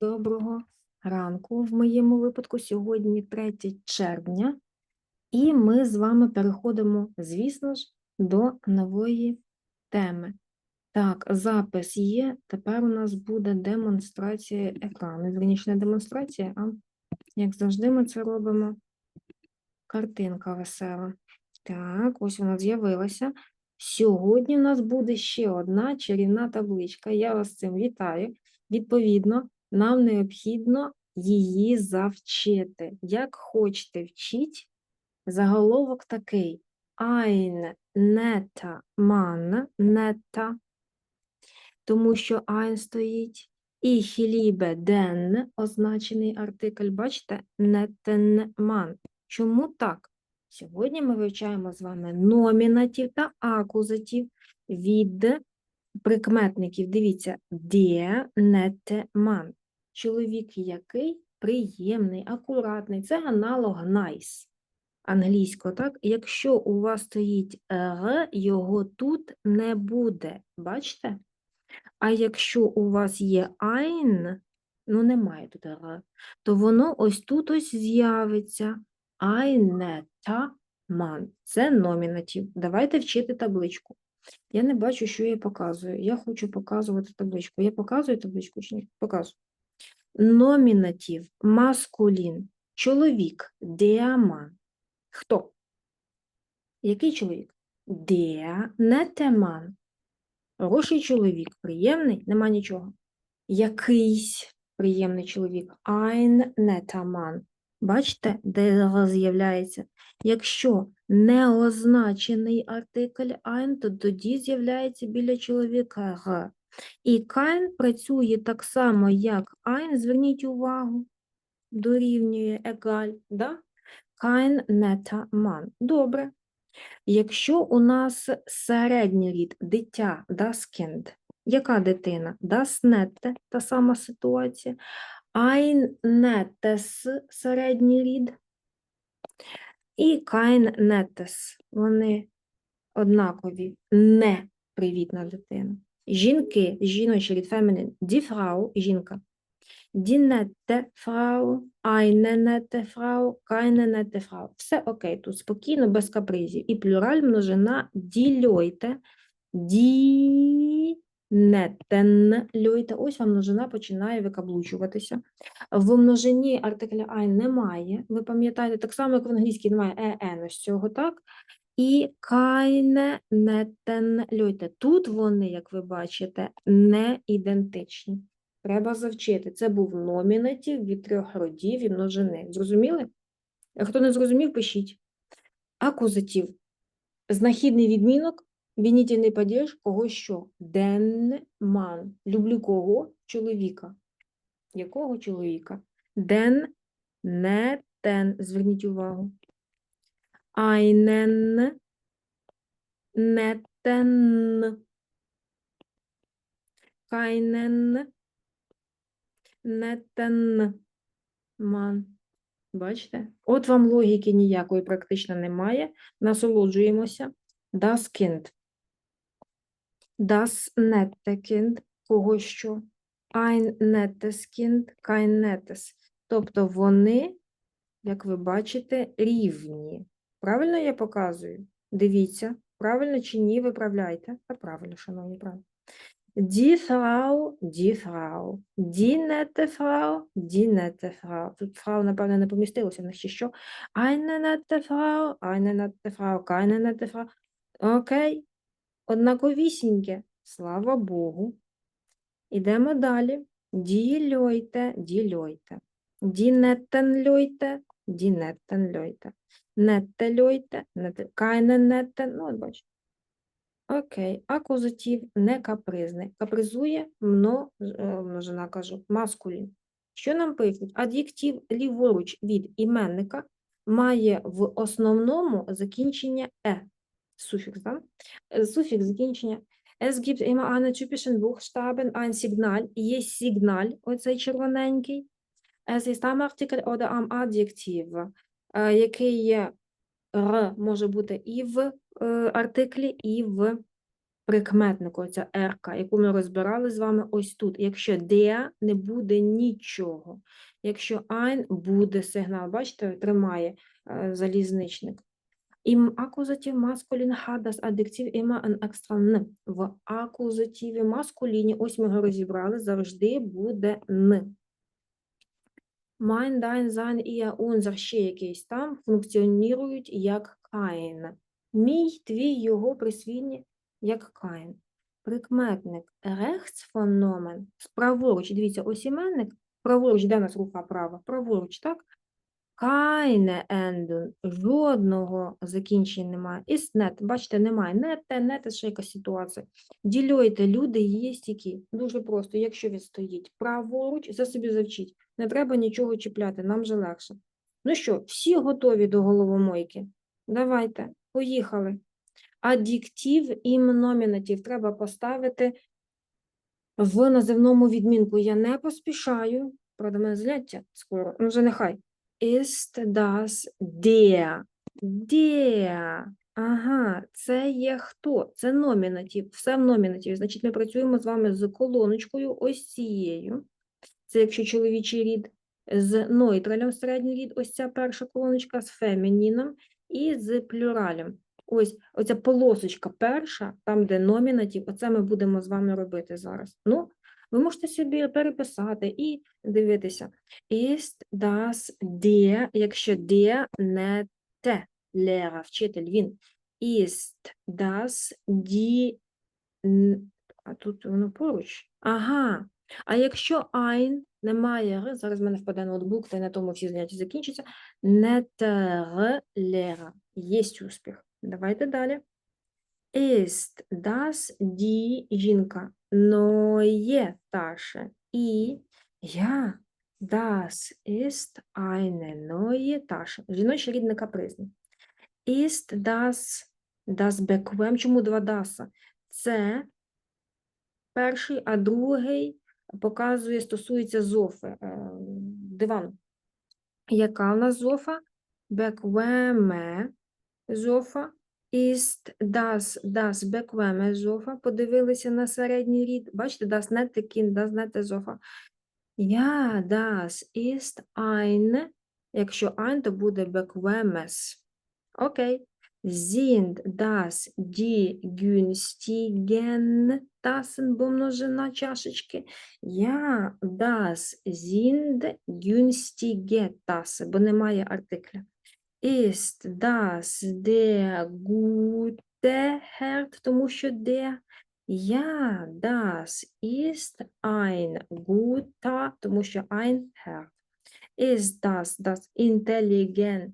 Доброго ранку. В моєму випадку сьогодні 3 червня, і ми з вами переходимо, звісно ж, до нової теми. Так, запис є. Тепер у нас буде демонстрація екрану. Вірніше, не демонстрація, а як завжди, ми це робимо. Картинка весела. Так, ось вона з'явилася. Сьогодні у нас буде ще одна чарівна табличка. Я вас з цим вітаю. Відповідно, нам необхідно її завчити. Як хочете вчіть, заголовок такий: Ein netter Mann, netta, тому що ein стоїть. Ich liebe den, означений артикль, бачите, netten Mann. Чому так? Сьогодні ми вивчаємо з вами номінатив та акузатив від прикметників. Дивіться, der nette Mann. Чоловік який приємний, акуратний. Це аналог nice. Англійською, так? Якщо у вас стоїть «р», його тут не буде. Бачите? А якщо у вас є ein, ну немає тут «р», то воно ось тут ось з'явиться. Айнета ман. Це номінатив. Давайте вчити табличку. Я не бачу, що я показую. Я хочу показувати табличку. Я показую табличку чи ні? Показую. Номінатив маскулін. Чоловік. Деаман. Хто? Який чоловік? Деа нетеман. Хороший чоловік. Приємний? Нема нічого. Якийсь приємний чоловік. Айн нетаман. Бачите, де з'являється? Якщо не означений артикль ein, то тоді з'являється біля чоловіка г. І kein працює так само, як ein, зверніть увагу, дорівнює егаль, да? Kein netter Mann. Добре. Якщо у нас середній рід, дитя, das Kind, яка дитина? Das Nette, та сама ситуація. Ein nettes – середній рід. І kein nettes. Вони однакові. Не привітна дитина. Жінки, жіночий рід feminine. Die Frau – жінка. Eine nette Frau, keine nette Frau. Все окей, тут спокійно, без капризів. І плюраль множина die netten Leute. Ось вам множина починає викаблучуватися. В множині артикля ein немає. Ви пам'ятаєте, так само, як в англійській немає «en» ось цього, так? І keine netten Leute. Тут вони, як ви бачите, не ідентичні. Треба завчити. Це був номінатив від трьох родів і множини. Зрозуміли? Хто не зрозумів, пишіть. Акузатив. Знахідний відмінок, вінітельний падеж, кого що? Den man. Люблю кого? Чоловіка. Якого чоловіка? Den, не ten. Зверніть увагу. Einen, netten. Keinen, netten man. Бачите? От вам логіки ніякої практично немає. Насолоджуємося. Das Kind. Das nette Kind. Кого що? Ein nettes Kind, kein nettes. Тобто вони, як ви бачите, рівні. Правильно я показую? Дивіться, правильно чи ні, виправляйте. А правильно, шановні, правильно. Die Frau, die Frau, die nette Frau, die nette Frau. Тут Frau, напевно, не помістилося, в них ще що. Eine nette Frau, eine nette Frau, keine nette Frau. Окей, однаковісіньке, слава Богу. Ідемо далі. Die Leute, die Leute. Die netten Leute, die netten Leute. Nette Leute, nette, keine nette, ну, от бачите. Окей, акузатив не капризний. Капризує мно, е, множина, кажу, маскулін. Що нам пишуть? Ад'єктив ліворуч від іменника має в основному закінчення е. Суфікс, да? Е, Суфікс закінчення. Es gibt immer einen typischen Buchstaben, ein Signal. Є сигналь, оцей червоненький. Es ist am Artikel oder am Adjektiv, який р може бути і в е, артиклі, і в прикметнику, оця ерка, яку ми розбирали з вами ось тут. Якщо der не буде нічого. Якщо ein буде сигнал, бачите, тримає е, залізничник. Akkusativ Maskulin hat das Adjektiv immer ein extra n. В акузативі маскуліні, ось ми його розібрали, завжди буде н. Mein, dein, sein, ihr, unser, ще якийсь там функціонують як Каїн. Мій, твій, його присвійні як Каїн. Прикметник рехцфономен. праворуч, дивіться, ось іменник, праворуч, де нас рука права? Праворуч, так? Keine Endung, жодного закінчення немає. Ist net, бачите, немає. Не те, не те, ще якась ситуація. Ділюйте, люди є стільки. Дуже просто, якщо він стоїть праворуч, це собі завчіть. Не треба нічого чіпляти, нам же легше. Ну що, всі готові до головомойки? Давайте, поїхали. Аддіктив і номінатив треба поставити в називному відмінку. Я не поспішаю, правда, мене зляття скоро, ну вже нехай. Ist das der? Der. Ага, це є хто? Це номінатив. Все в номінативі. Значить, ми працюємо з вами з колоночкою ось цією. Це якщо чоловічий рід, з нойтралем середній рід, ось ця перша колоночка, з фемініном і з плюралем. Ось оця полосочка перша, там, де номінатив, оце ми будемо з вами робити зараз. Ну, ви можете собі переписати і дивитися. Ist das der, якщо der не те, Лера, вчитель, він. Ist das die, а тут воно поруч. Ага. А якщо ein немає зараз в мене впаде ноутбук, та й на тому всі заняття закінчаться, не те Лера. Єсть успіх. Давайте далі. Ist das die жінка? Neue Tasche. І я. Das ist eine neue Tasche. Жіночий рід не капризний. Ist das das bequem? Чому два даса? Це перший, а другий показує, стосується зофи, е, дивану. Яка у нас зофа? Bequeme зофа. Ist das das bequeme зофа? Подивилися на середній рід. Бачите, das nette Kind, das nette зофа. Ja, das ist ein. Якщо ein, то буде bequemes. Окей. Sind das die günstigen Tassen, бо множина чашечки? Ja, das sind günstige Tassen, бо немає артикля. Ist das der gute Herd, тому що der? Ja, das ist ein guter, тому що ein Herd. Ist das das intelligente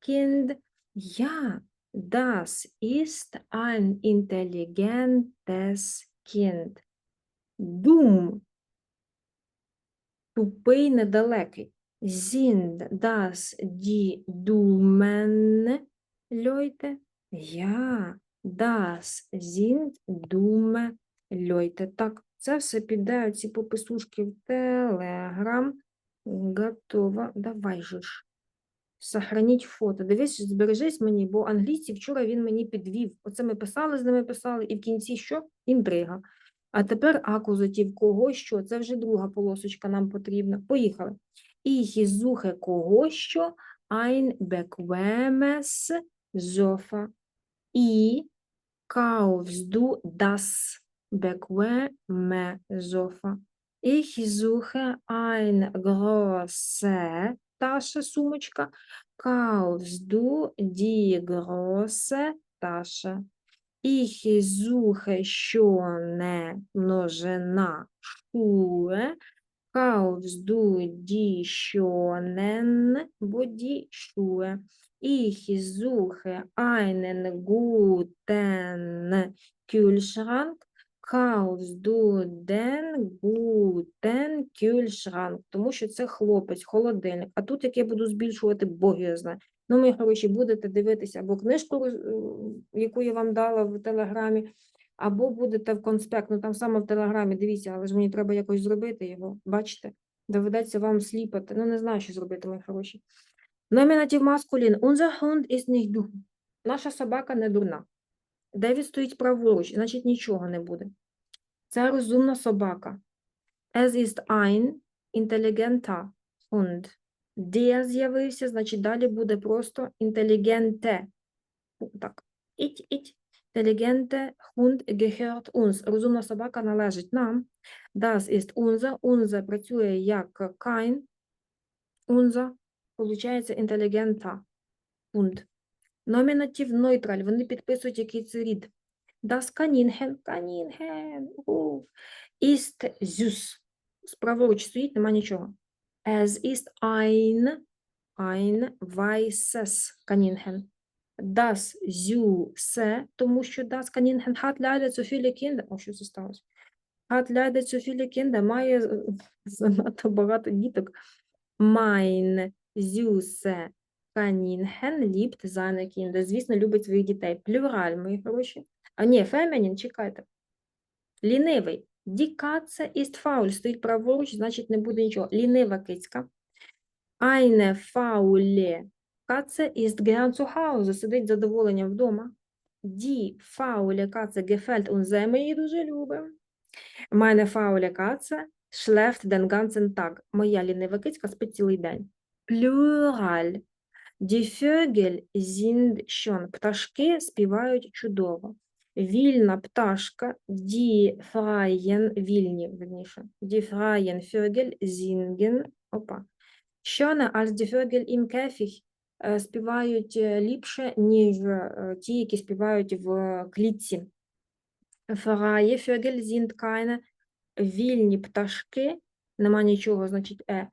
Kind? Ja, das ist ein intelligentes Kind. Dumm. Тупий, недалекий. Sind das die dummen Leute? Ja, das sind dumme Leute. Так, це все піде, ці пописушки в Телеграм. Готово. Давай же ж. Сохраніть фото. Дивись, збережись мені, бо англійці вчора він мені підвів. Оце ми писали з ними писали, і в кінці що? Інтрига. А тепер акузатив кого що? Це вже друга полосочка нам потрібна. Поїхали. Ich suche кого що? Ein bequemes Sofa. І kaufst du das bequeme Sofa? Ich suche eine große Tasche, сумочка. Kaufst du die große Tasche? Ich suche schöne множина Schuhe. Kaufst du die schönen Bodyschuhe? Ich suche einen guten Kühlschrank. Kaufst du den guten Kühlschrank? Тому що це хлопець, холодильник. А тут як я буду збільшувати, Бог його знає. Ну, мої хороші, будете дивитися або книжку, е, яку я вам дала в Телеграмі, або будете в конспект, ну там саме в Телеграмі, дивіться, але ж мені треба якось зробити його, бачите? Доведеться вам сліпати. Ну, не знаю, що зробити, мої хороші. Номінатив маскулін. Unser Hund ist nicht. Наша собака не дурна. Девід стоїть праворуч, значить нічого не буде. Це розумна собака. Es ist ein intelligenter Hund. Der з'явився, значить далі буде просто intelligente. Так. Іть, іть. Intelligente Hund gehört uns. Розумна собака належить нам. Das ist unser. Unser працює як kein. Unser. Получається intelligenter Hund. Номінатив нейтраль. Вони підписують який це рід. Das Kaninchen. Kaninchen. У. Ist süß. Справоруч стоїть, нема нічого. Es ist ein, ein weißes Kaninchen. Das Süße, тому що das Kaninchen hat leider zu viele Kinder. О, що це сталося? Hat leider zu viele Kinder, має занадто багато діток. Mein Süße Kaninchen liebt seine Kinder. Звісно, любить своїх дітей. Плюраль, мої хороші. А ні, фемінін, чекайте. Лінивий. Die Katze ist. Стоїть праворуч, значить не буде нічого. Лінива кицька. Eine faule Katze ist gern zu Hause. Сидить задоволенням вдома. Die faule Katze gefällt uns sehr. Ми її дуже любимо. Meine faule Katze schläft den ganzen Tag. Моя лінива кицька спить цілий день. Плюраль. Die Vögel sind schön. Пташки співають чудово. Вільна пташка, die freien, вільні, верніше, die freien Vögel singen, опа, schöner als die Vögel im Käfig, е, співають е, ліпше, ніж е, ті, які співають в клітці. Vögel sind keine, вільні пташки, нема нічого, значить, е,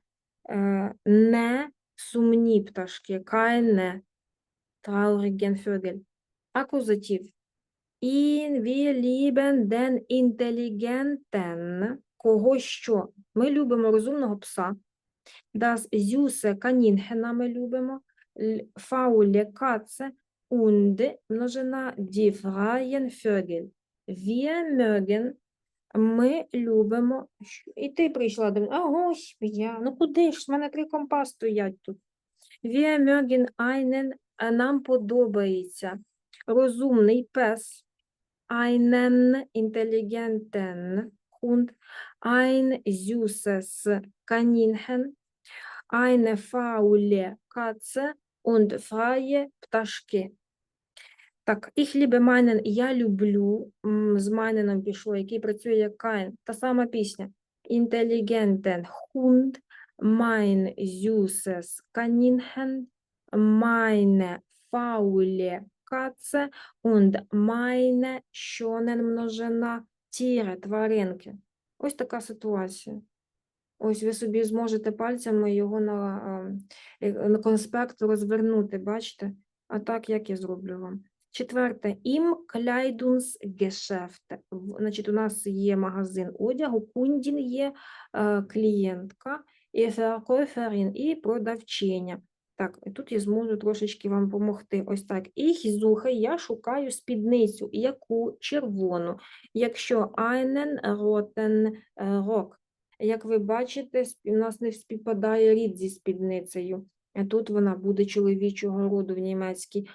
е, не сумні пташки, keine traurigen Vögel. Акузатив. Wir lieben den intelligenten. Кого що? Ми любимо розумного пса. Das süße Kaninchen ми любимо. Faule Katze und множина die freien Vögel. Wir mögen. Ми любимо. І ти прийшла до мене. А, я. Ну куди ж? У мене три компа стоять тут. Wir mögen einen. Нам подобається. Розумний пес einen intelligenten Hund, ein süßes Kaninchen, eine faule Katze und freie Пташки. Так, ich liebe meinen, я люблю, з майненом пішло, який працює як Каїн. Та сама пісня. Intelligenten Hund, mein süßes Kaninchen, meine faule Katze und meine schönen множина Tiere, тваринки. Ось така ситуація. Ось ви собі зможете пальцями його на, е, на конспект розвернути, бачите? А так, як я зроблю вам. Четверте, Kleidungsgeschäft. В- Значить, у нас є магазин одягу, Кундін є е, клієнтка, і Verkäuferin, і продавчиня. Так, і тут я зможу трошечки вам допомогти. Ось так. Ich suche, я шукаю спідницю. Яку? Червону. Якщо roten е, Rock. Як ви бачите, у нас не співпадає рід зі спідницею. Тут вона буде чоловічого роду в німецькій.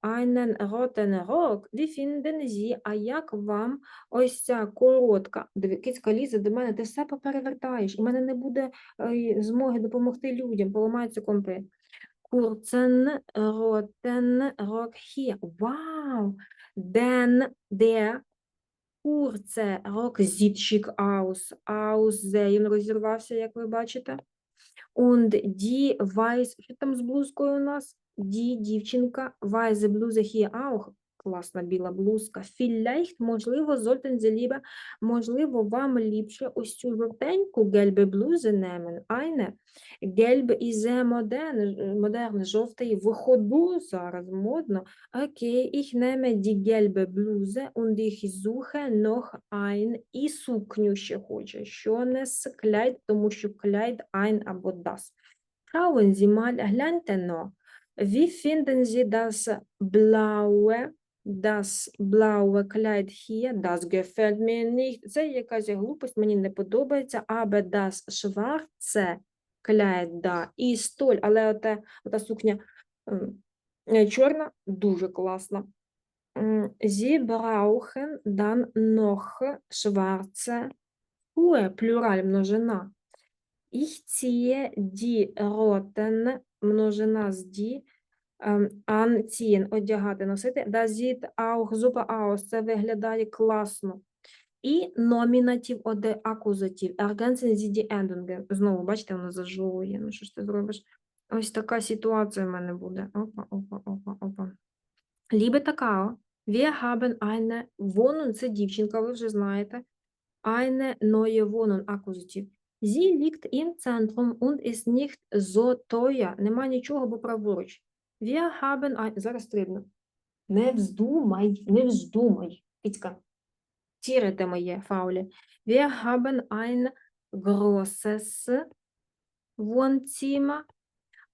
Einen roten Rock. Wie finden Sie? А як вам ось ця коротка? Кицька лізе до мене, ти все поперевертаєш, в мене не буде е, змоги допомогти людям, поламаються компи. Kurzen roten Rock hier. Вау! Den, der Rock sieht schick aus. Aussehen. Він розірвався, як ви бачите. Und die weiß, що там з блузкою у нас? Die дівчинка. Класна біла блузка. Vielleicht, можливо, lieber, можливо, вам ліпше ось цю жовтеньку gelbe Bluse nehmen. Eine. Gelb ist sehr modern, е, модерн, жовтий в ходу зараз модно. Окей, ich nehme die gelbe Bluse und ich suche noch ein і сукню ще хоче. Що не з Kleid, тому що Kleid ein або das. Schauen mal, гляньте но. Wie finden Sie das blaue, das blaue Kleid hier? Das gefällt mir nicht. Це якась глупость, мені не подобається. Aber das schwarze Kleid, да. І столь, але оте, ота сукня ем, е, чорна, дуже класна. Sie brauchen dann noch schwarze Schuhe, плюраль, множина. Ich ziehe die roten, множина з die, ем, anziehen, одягати, носити. Das sieht auch super це виглядає класно. І номінатив оде акузатив. Ergänzen Sie die. Знову, бачите, воно зажовує. Ну, що ж ти зробиш? Ось така ситуація в мене буде. Опа, опа, опа, опа. Liebe Kakao, wir haben eine Wohnung, це дівчинка, ви вже знаєте. Eine neue Wohnung, акузатив. Sie liegt im Zentrum und ist nicht so teuer. Нема нічого, бо праворуч. Wir haben ein... Зараз стрибну. Не вздумай, не вздумай. Кицька. Тірите моє фаулі. Wir haben ein großes Wohnzimmer,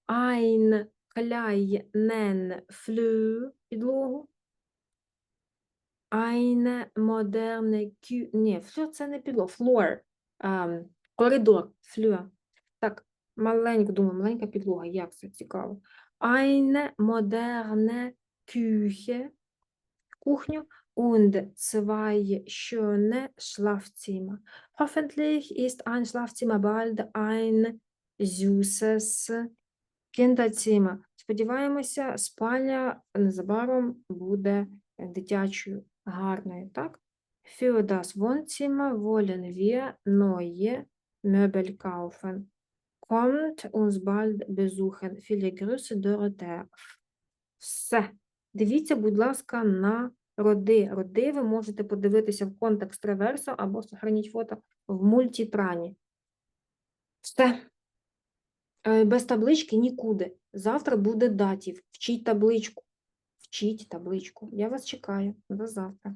ein kleinen Flur, підлогу, eine moderne Kü... Ні, флюр це не підлога, floor, ем, коридор, флюр. Так, маленьку, думаю, маленька підлога, як це цікаво. Eine moderne Küche, кухню, und zwei schöne Schlafzimmer. Hoffentlich ist ein Schlafzimmer bald ein süßes Kinderzimmer. Сподіваємося, спальня незабаром буде дитячою, гарною, так? Für das Wohnzimmer wollen wir neue Möbel kaufen. Kommt uns bald besuchen. Viele Grüße, Dorothea. Все. Дивіться, будь ласка, на роди. Роди ви можете подивитися в контекст реверсу або сохраніть фото в мультітрані. Все. Е, Без таблички нікуди. Завтра буде датів. Вчіть табличку. Вчіть табличку. Я вас чекаю. До завтра.